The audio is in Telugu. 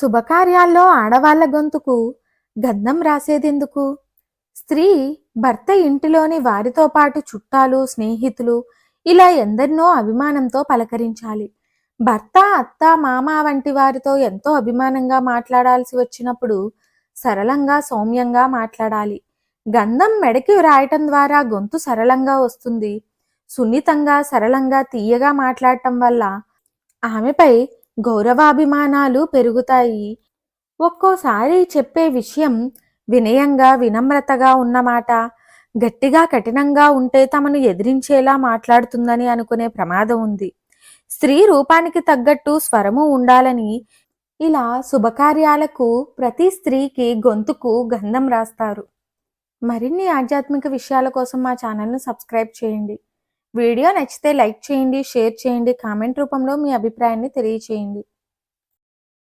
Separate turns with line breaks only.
శుభకార్యాల్లో ఆడవాళ్ళ గొంతుకు గంధం రాసేదెందుకు? స్త్రీ భర్త ఇంటిలోని వారితో పాటు చుట్టాలు స్నేహితులు ఇలా ఎందరినో అభిమానంతో పలకరించాలి. భర్త అత్త మామ వంటి వారితో ఎంతో అభిమానంగా మాట్లాడాల్సి వచ్చినప్పుడు సరళంగా సౌమ్యంగా మాట్లాడాలి. గంధం మెడకి వ్రాయటం ద్వారా గొంతు సరళంగా వస్తుంది. సున్నితంగా సరళంగా తీయగా మాట్లాడటం వల్ల ఆమెపై గౌరవాభిమానాలు పెరుగుతాయి. ఒక్కోసారి చెప్పే విషయం వినయంగా వినమ్రతగా ఉన్నమాట. గట్టిగా కఠినంగా ఉంటే తమను ఎదిరించేలా మాట్లాడుతుందని అనుకునే ప్రమాదం ఉంది. స్త్రీ రూపానికి తగ్గట్టు స్వరము ఉండాలని ఇలా శుభకార్యాలకు ప్రతి స్త్రీకి గొంతుకు గంధం రాస్తారు. మరిన్ని ఆధ్యాత్మిక విషయాల కోసం మా ఛానల్ను సబ్స్క్రైబ్ చేయండి. వీడియో నచ్చితే లైక్ చేయండి షేర్ చేయండి కామెంట్ రూపంలో మీ అభిప్రాయాన్ని తెలియచేయండి.